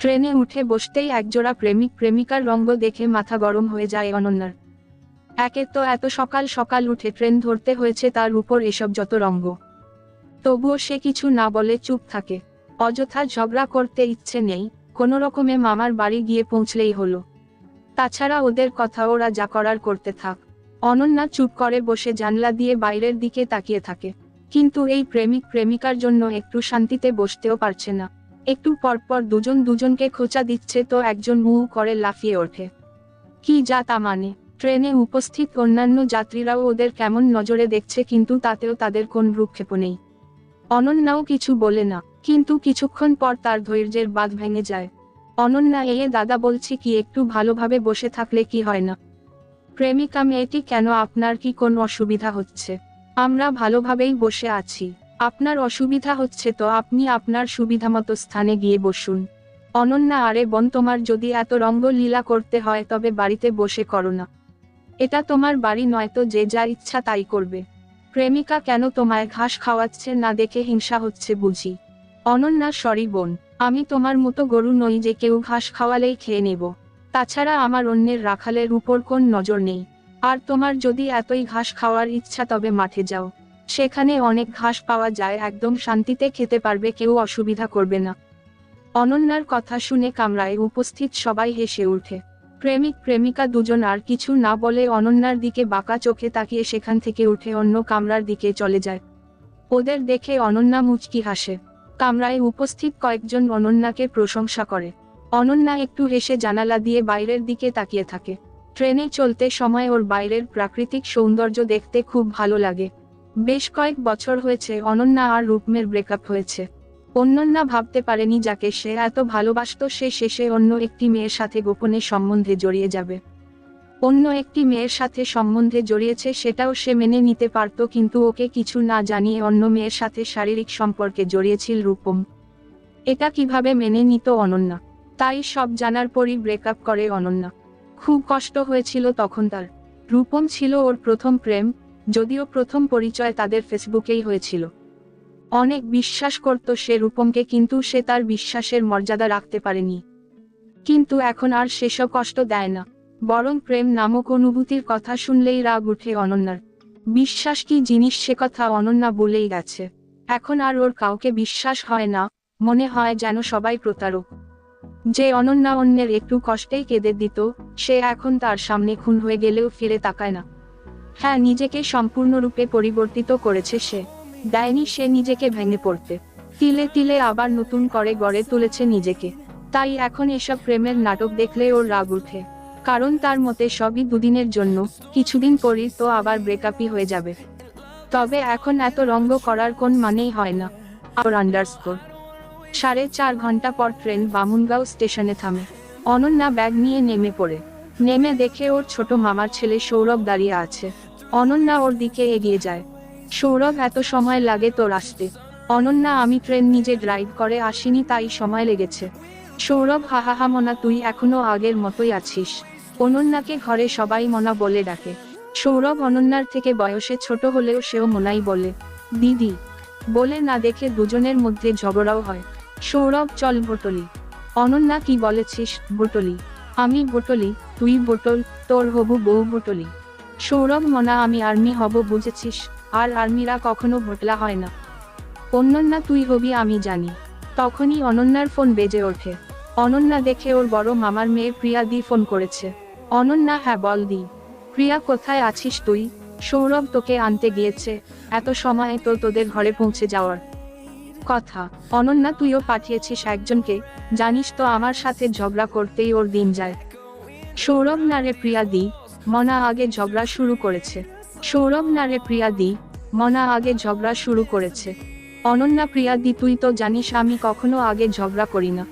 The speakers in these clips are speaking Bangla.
ট্রেনে উঠে বসতেই একজোড়া প্রেমিক প্রেমিকার রঙ্গ দেখে মাথা গরম হয়ে যায় অনন্যার। একে তো এত সকাল সকাল উঠে ট্রেন ধরতে হয়েছে তার উপর এসব যত রঙ্গ। তবুও সে কিছু না বলে চুপ থাকে। অযথা ঝগড়া করতে ইচ্ছে নেই, কোনো রকমে মামার বাড়ি গিয়ে পৌঁছলেই হলো। তাছাড়া ওদের কথা ওরা যা করার করতে থাক। অনন্যা চুপ করে বসে জানলা দিয়ে বাইরের দিকে তাকিয়ে থাকে। কিন্তু এই প্রেমিক প্রেমিকার জন্য একটু শান্তিতে বসতেও পারছে না। একটু পরপর দুজন দুজনকে খোঁচা দিচ্ছে তো একজন মু করে লাফিয়ে ওঠে। কি যা তা মানে? ট্রেনে উপস্থিত অন্যান্য যাত্রীরাও ওদের কেমন নজরে দেখছে কিন্তু তাতেও তাদের কোন ভ্রুক্ষেপ নেই। অনন্যাও কিছু বলে না, কিন্তু কিছুক্ষণ পর তার ধৈর্যের বাঁধ ভেঙে যায়। অনন্যা এ দাদা বলছি কি একটু ভালোভাবে বসে থাকলে কি হয় না? প্রেমিকা মেয়েটি কেন আপনার কি কোন অসুবিধা হচ্ছে? আমরা ভালোভাবেই বসে আছি। আপনার অসুবিধা হচ্ছে তো আপনি আপনার সুবিধামতো স্থানে গিয়ে বসুন। অনন্যা, আরে বন, তোমার যদি এত রঙ্গলীলা করতে হয় তবে বাড়িতে বসে করো না। এটা তোমার বাড়ি নয়তো যে যা ইচ্ছা তাই করবে। প্রেমিকা কেন তোমায় ঘাস খাওয়াচ্ছে না দেখে হিংসা হচ্ছে বুঝি। অনন্যা, সরি বোন, আমি তোমার মতো গরু নই যে কেউ ঘাস খাওয়ালেই খেয়ে নেব। তাছাড়া আমার অন্যের রাখালের উপর কোন নজর নেই। আর তোমার যদি এতই ঘাস খাওয়ার ইচ্ছা তবে মাঠে যাও। সেখানে অনেক ঘাস পাওয়া যায়, একদম শান্তিতে খেতে পারবে, কেউ অসুবিধা করবে না। অনন্যার কথা শুনে কামরায় উপস্থিত সবাই হেসে ওঠে। প্রেমিক, প্রেমিকা দুজন আর কিছু না বলে অনন্যার দিকে বাঁকা চোখে তাকিয়ে সেখান থেকে উঠে অন্য কামরার দিকে চলে যায়। ওদের দেখে অনন্যা মুচকি হাসে। কামরায় উপস্থিত কয়েকজন অনন্যাকে প্রশংসা করে। অনন্যা একটু হেসে জানালা দিয়ে বাইরের দিকে তাকিয়ে থাকে। ট্রেনে চলতে সময় ওর বাইরের প্রাকৃতিক সৌন্দর্য দেখতে খুব ভালো লাগে। বেশ কয়েক বছর হয়েছে অনন্যা আর রূপমের ব্রেকআপ হয়েছে। অনন্যা ভাবতে পারেনি যাকে সে এত ভালোবাসতো, সে শেষে অন্য একটি মেয়ের সাথে গোপনে সম্বন্ধে জড়িয়ে যাবে। অন্য একটি মেয়ের সাথে সম্বন্ধে জড়িয়েছে, সেটাও সে মেনে নিতে পারত, কিন্তু ওকে কিছু না জানিয়ে অন্য মেয়ের সাথে শারীরিক সম্পর্কে জড়িয়েছিল রূপম। এটা কীভাবে মেনে নিত অনন্যা? তাই সব জানার পরই ব্রেকআপ করে অনন্যা। খুব কষ্ট হয়েছিল তখন তার। রূপম ছিল ওর প্রথম প্রেম যদিও প্রথম পরিচয় তাদের ফেসবুকেই হয়েছিল। অনেক বিশ্বাস করত সে রূপমকে, কিন্তু সে তার বিশ্বাসের মর্যাদা রাখতে পারেনি। কিন্তু এখন আর সেসব কষ্ট দেয় না। বরং প্রেম নামক অনুভূতির কথা শুনলেই রাগ উঠে অনন্যার। বিশ্বাস কি জিনিস সে কথা অনন্যা বলেই গেছে। এখন আর ওর কাউকে বিশ্বাস হয় না, মনে হয় যেন সবাই প্রতারক। যে অনন্যা অন্যের একটু কষ্টেই কেঁদে দিত, সে এখন তার সামনে খুন হয়ে গেলেও ফিরে তাকায় না। হ্যাঁ নিজেকে সম্পূর্ণরূপে পরিবর্তিত করেছে সে। দেয়নি সে নিজেকে ভেঙে পড়তে। তিলে তিলে আবার নতুন করে গড়ে তুলেছে নিজেকে। তাই এখন এসব প্রেমের নাটক দেখলে ওর রাগ উঠে। কারণ তার মতে সবই দুদিনের জন্য, কিছুদিন পরই তো আবার ব্রেকআপই হয়ে যাবে। তবে এখন এত রঙ্গ করার কোন মানেই হয় না। আর আন্ডারস্কোর সাড়ে চার ঘণ্টা পর ট্রেন বামুনগাঁও স্টেশনে থামে। অনন্যা ব্যাগ নিয়ে নেমে পড়ে। নেমে দেখে ওর ছোট মামার ছেলে সৌরভ দাঁড়িয়ে আছে। অনন্যা ওর দিকে এগিয়ে যায়। সৌরভ, এত সময় লাগে তোর আসতে। অনন্যা, আমি ট্রেন নিজে ড্রাইভ করে আসিনি, তাই সময় লেগেছে। সৌরভ হাহাহা মনা, তুই এখনও আগের মতোই আছিস। অনন্যাকে ঘরে সবাই মনা বলে ডাকে। সৌরভ অনন্যার থেকে বয়সে ছোট হলেও সেও মনাই বলে, দিদি, বলে না দেখে দুজনের মধ্যে ঝগড়াও হয়। সৌরভ, চল বটলি অনন্যা, কি বলেছিস? বটলি আমি বটলি তুই বোটল তোর হবু বউ বটলি সৌরভ মনা, আমি আর্মি হব, বুঝেছিস? আর আর্মিরা কখনো ভোটলা হয় না। অনন্যা, তুই হবি, আমি জানি। তখনই অনন্যার ফোন বেজে ওঠে। অনন্যা দেখে ওর বড় মামার মেয়ে প্রিয়া দি ফোন করেছে। অনন্যা হ্যাঁ বল দি। প্রিয়া, কোথায় আছিস তুই? সৌরভ তোকে আনতে গিয়েছে। এত সময় তো তোদের ঘরে পৌঁছে যাওয়ার কথা। অনন্যা, তুইও পাঠিয়েছিস একজনকে। জানিস তো, আমার সাথে ঝগড়া করতেই ওর দিন যায়। সৌরভ না রে প্রিয়া দি, মনা আগে ঝগড়া শুরু করেছে। সৌরভ না রে প্রিয়া দি, মনা আগে ঝগড়া শুরু করেছে। অনন্যা প্রিয়া দি, তুই তো জানিস আমি কখনো আগে ঝগড়া করি না।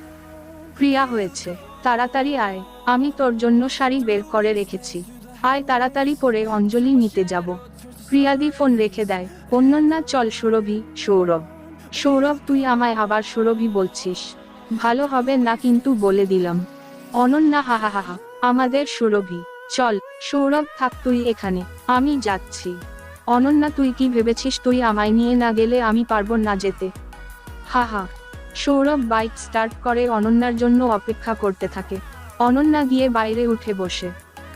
প্রিয়া হয়েছে, তাড়াতাড়ি আয়, আমি তোর জন্য শাড়ি বের করে রেখেছি। আয় তাড়াতাড়ি পরে অঞ্জলি নিতে যাব। প্রিয়াদি ফোন রেখে দেয় অন্যন্যা চল সুরভি, সৌরভ। সৌরভ, তুই আমায় আবার সুরভি বলছিস। ভালো হবে না কিন্তু বলে দিলাম। অনন্যা হা হা হা হা। আমাদের সুরভি। চল, সৌরভ, থাক তুই এখানে। আমি যাচ্ছি। অনন্যা, তুই কি ভেবেছিস তুই আমায় নিয়ে না গেলে আমি পারব না যেতে? হা হা। সৌরভ বাইক স্টার্ট করে অনন্যার জন্য অপেক্ষা করতে থাকে। অনন্যা গিয়ে বাইরে উঠে বসে।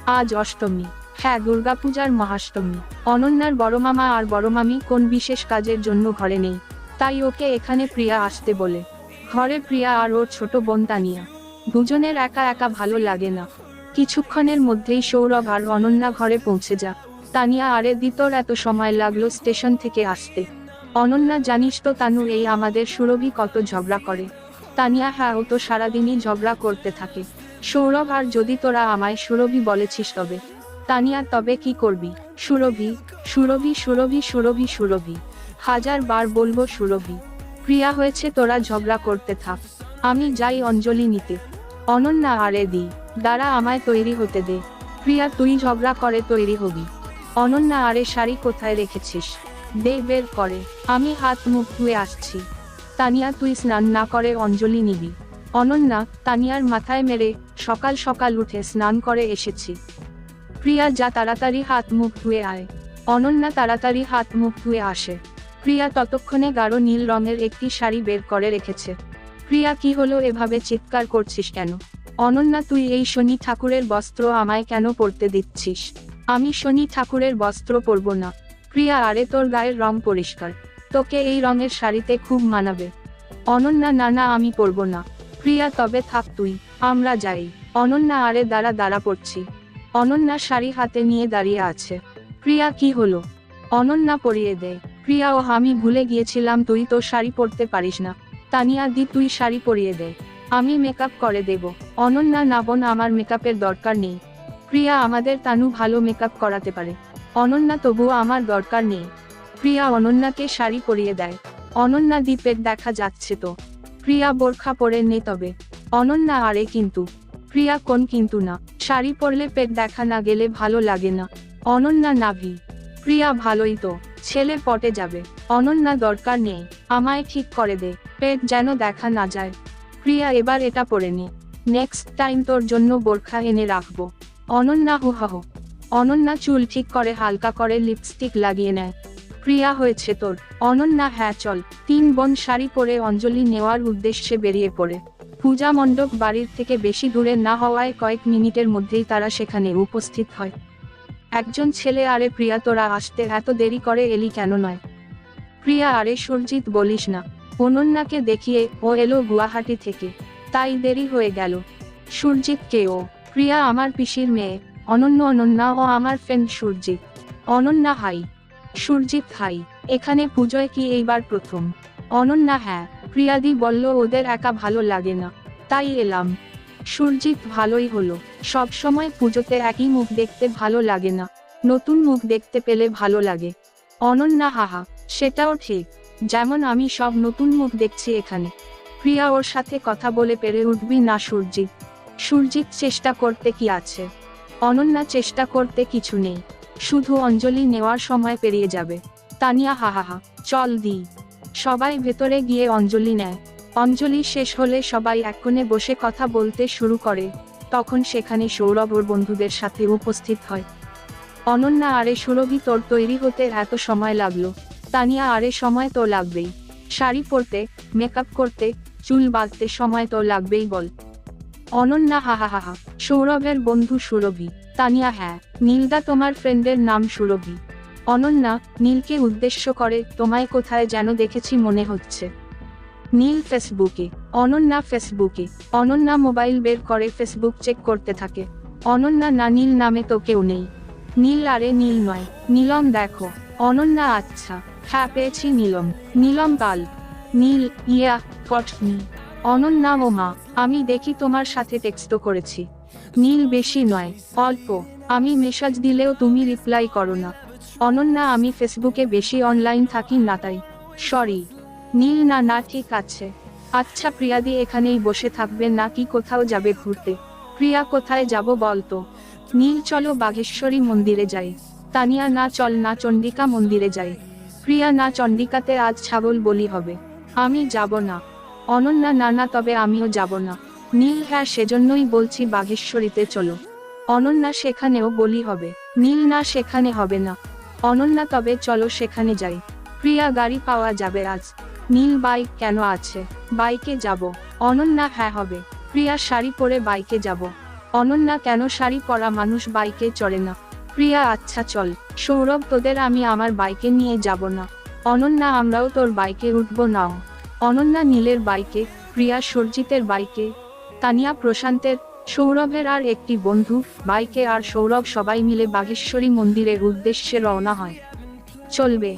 আজ অষ্টমী। হ্যাঁ দুর্গাপূজার মহাষ্টমী। অনন্যার বড় মামা আর বড় মামি কোন বিশেষ কাজের জন্য ঘরে নেই। তাই ওকে এখানে প্রিয়া আসতে বলে। ঘরে প্রিয়া আর ওর ছোট বোন তানিয়া। দুজনের একা একা ভালো লাগে না। কিছুক্ষণের মধ্যেই সৌরভ আর অনন্যা ঘরে পৌঁছে যা। তানিয়া আরে দিতর এত সময় লাগল স্টেশন থেকে আসতে। অনন্যা জানিস তো তানু এই আমাদের সুরভি কত ঝগড়া করে। তানিয়া হ্যাঁ ও তো সারাদিনই ঝগড়া করতে থাকে। সৌরভ আর যদি তোরা আমায় সুরভি বলেছিস তবে। তানিয়া, তবে কি করবি? সুরভি সুরভি সুরভি সুরভি সুরভি। হাজার বার বলব সুরভি। প্রিয়া হয়েছে তোরা ঝগড়া করতে থাক। আমি যাই অঞ্জলি নিতে। অনন্যা আরে দি। দ্বারা আমায় তৈরি হতে দে। প্রিয়া, তুই ঝগড়া করে তৈরি হবি। অনন্যা, আরে শাড়ি কোথায় রেখেছিস? দে, বের করে। আমি হাত মুখ ধুয়ে আসছি। তানিয়া, তুই স্নান না করে অঞ্জলি নিবি। অনন্যা, তানিয়ার মাথায় মেরে সকাল সকাল উঠে স্নান করে এসেছি। প্রিয়া, যা তাড়াতাড়ি হাত মুখ ধুয়ে আয়। অনন্যা, তাড়াতাড়ি হাত মুখ ধুয়ে আসে। প্রিয়া, ততক্ষণে গাঢ় নীল রঙের একটি শাড়ি বের করে রেখেছে। প্রিয়া, কি হলো এভাবে চিৎকার করছিস কেন? অনন্যা, তুই এই শনি ঠাকুরের বস্ত্র আমায় কেন পরতে দিচ্ছিস? আমি শনি ঠাকুরের বস্ত্র পরব না। প্রিয়া আরে তোর গায়ের রং পরিষ্কার। তোকে এই রঙের শাড়িতে খুব মানাবে। অনন্যা, না না, আমি পরব না। প্রিয়া তবে থাক তুই, আমরা যাই। অনন্যা, আরে দাঁড়া দাঁড়া পড়ছি। অনন্যা শাড়ি হাতে নিয়ে দাঁড়িয়ে আছে। প্রিয়া কি হলো? অনন্যা পরিয়ে দে। প্রিয়া ও আমি ভুলে গিয়েছিলাম, তুই তো শাড়ি পরতে পারিস না। তানিয়া দি, তুই শাড়ি পরিয়ে দে। আমি মেকআপ করে দেব। অনন্যা না বোন, আমার মেকআপের দরকার নেই। প্রিয়া, আমাদের তানু ভালো মেকআপ করাতে পারে। অনন্যা তবুও আমার দরকার নেই। প্রিয়া অনন্যাকে শাড়ি পরিয়ে দেয়। অনন্যা দ্বীপের দেখা যাচ্ছে তো। প্রিয়া, বোরখা পরে নে তবে। অনন্যা আরে কিন্তু। প্রিয়া, কোন কিন্তু না। শাড়ি পরলে পেট দেখা না গেলে ভালো লাগে না। অনন্যা নাভি। প্রিয়া, ভালোই তো। ছেলে পটে যাবে। অনন্যা দরকার নেই। আমায় ঠিক করে দে। পেট যেন দেখা না যায়। প্রিয়া, এবার এটা পরে নে। নেক্সট টাইম তোর জন্য বোরখা এনে রাখব। অনন্যা হুহাহ অনন্যা চুল ঠিক করে হালকা করে লিপস্টিক লাগিয়ে নেয়। প্রিয়া হয়েছে তোর। অনন্যা হ্যাঁ চল। তিন বোন শাড়ি পরে অঞ্জলি নেওয়ার উদ্দেশ্যে বেরিয়ে পড়ে। পূজা মণ্ডপ বাড়ির থেকে বেশি দূরে না হওয়ায় কয়েক মিনিটের মধ্যেই তারা সেখানে উপস্থিত হয়। একজন ছেলে, আরে প্রিয়া, তোরা আসতে এত দেরি করে এলি কেন নয়? প্রিয়া, আরে সুরজিৎ, বলিস না। অনন্যাকে দেখিয়ে ও এলো গুয়াহাটি থেকে। তাই দেরি হয়ে গেল। সুরজিৎ কে ও? প্রিয়া আমার পিসির মেয়ে। অনন্য অনন্যা ও আমার friend Surajit. Ananya hi. Surajit hi. এখানে পুজোয় কি এইবার প্রথম? অনন্যা হ্যাঁ। প্রিয়াদি বলল, ওদের একা ভালো লাগে না। তাই এলাম। সুরজিৎ ভালোই হলো। সব সময় পুজোতে একই মুখ দেখতে ভালো লাগে না। নতুন মুখ দেখতে পেলে ভালো লাগে। অনন্যা হাহা। সেটাও ঠিক। যেমন আমি সব নতুন মুখ দেখছি এখানে। প্রিয়া ওর সাথে কথা বলে পেরে উঠবি না সুরজিৎ। সুরজিৎ চেষ্টা করতে কি আছে? অনন্যা চেষ্টা করতে কিছু নেই। শুধু অঞ্জলি নেওয়ার সময় পেরিয়ে যাবে। তানিয়া হাহাহা চল দি। সবাই ভেতরে গিয়ে অঞ্জলি নেয়। অঞ্জলি শেষ হলে সবাই এক কোণে বসে কথা বলতে শুরু করে। তখন সেখানে সৌরভ ওর বন্ধুদের সাথে উপস্থিত হয়। অনন্যা আরে সুরভি তোর তৈরি হতে এত সময় লাগল। তানিয়া আরে সময় তো লাগবেই। শাড়ি পরতে মেকআপ করতে চুল বাঁধতে সময় তো লাগবেই বল। অনন্যা হাহা হাহা সৌরভের বন্ধু সুরভি। তানিয়া হ্যাঁ। নীলদা তোমার ফ্রেন্ডের নাম সুরভি। অনন্যা, নীলকে উদ্দেশ্য করে, তোমায় কোথায় যেন দেখেছি মনে হচ্ছে। নীল ফেসবুকে। অনন্যা ফেসবুকে। অনন্যা মোবাইল বের করে ফেসবুক চেক করতে থাকে। অনন্যা, না, নীল নামে তো কেউ নেই। নীল, আরে নীল নয়। নীলম, দেখো। অনন্যা আচ্ছা। হ্যাঁ পেয়েছি নীলম। নীলম পাল নীল, ইয়া কটনি অনন্যা ও মা, আমি দেখি তোমার সাথে টেক্সট করেছি। নীল বেশি নয়, অল্প। আমি মেসেজ দিলেও তুমি রিপ্লাই করো না। অনন্যা আমি ফেসবুকে বেশি অনলাইন থাকি না তাই। সরি নীল না না, ঠিক আছে। আচ্ছা প্রিয়াদি এখানেই বসে থাকবে না, কি কোথাও যাবে ঘুরতে? প্রিয়া, কোথায় যাব বলতো নীল, চলো বাঘেশ্বরী মন্দিরে যাই। তানিয়া, না, চল না চণ্ডিকা মন্দিরে যাই। প্রিয়া, না চণ্ডিকাতে আজ ছাগল বলি হবে। আমি যাব না। অনন্যা না না তবে আমিও যাব না। নীল হ্যাঁ সেজন্যই বলছি বাঘেশ্বরীতে চলো। অনন্যা সেখানেও বলি হবে। নীল, না, সেখানে হবে না। অনন্যা তবে চলো, সেখানে যাই। প্রিয়া, গাড়ি পাওয়া যাবে আজ। নীল, বাইক কেন আছে? বাইকে যাব। অনন্যা হ্যাঁ হবে। প্রিয়া, শাড়ি পরে বাইকে যাব। অনন্যা কেন শাড়ি পরা মানুষ বাইকে চড়ে না? প্রিয়া আচ্ছা চল। সৌরভ, তোদের আমি আমার বাইকে নিয়ে যাব না। অনন্যা আমরাও তোর বাইকে উঠব, নাও। অনন্যা নীলের বাইকে প্রিয়া সরজিতের বাইকে তানিয়া প্রশান্তের, সৌরভের আর একটি বন্ধু, বাইকে আর সৌরভ সবাই মিলে বাঘেশ্বরী মন্দিরের উদ্দেশ্যে রওনা হয়। চলবে।